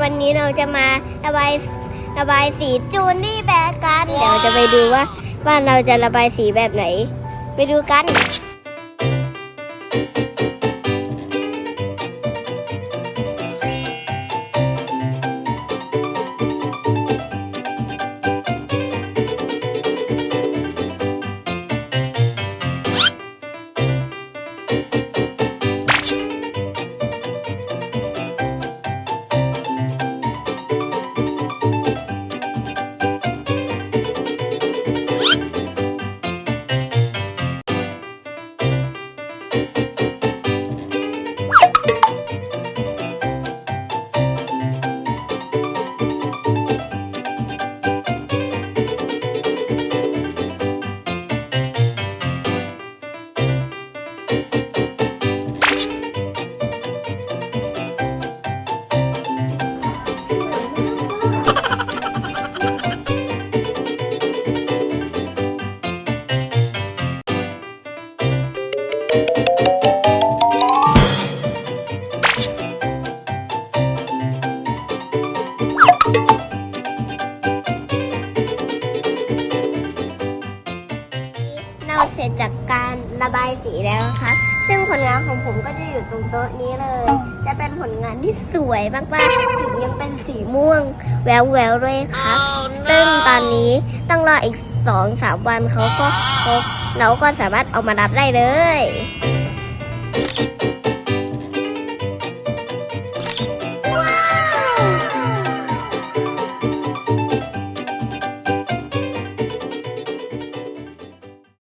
วันนี้เราจะมาระบายระบายสีจูนนี่แบบกัน เดี๋ยวจะไปดูว่าว่าเราจะระบายสีแบบไหน ไปดูกัน จากการระบายสีแล้วนะคะซึ่งผลงานของผมก็จะอยู่ตรงโต๊ะนี้เลย จะเป็นผลงานที่สวยมากๆถึงยังเป็นสีม่วงแววแววด้วยครับ ซึ่งตอนนี้ต้องรออีกสองสามวันเขาก็เราก็สามารถเอามารับได้เลย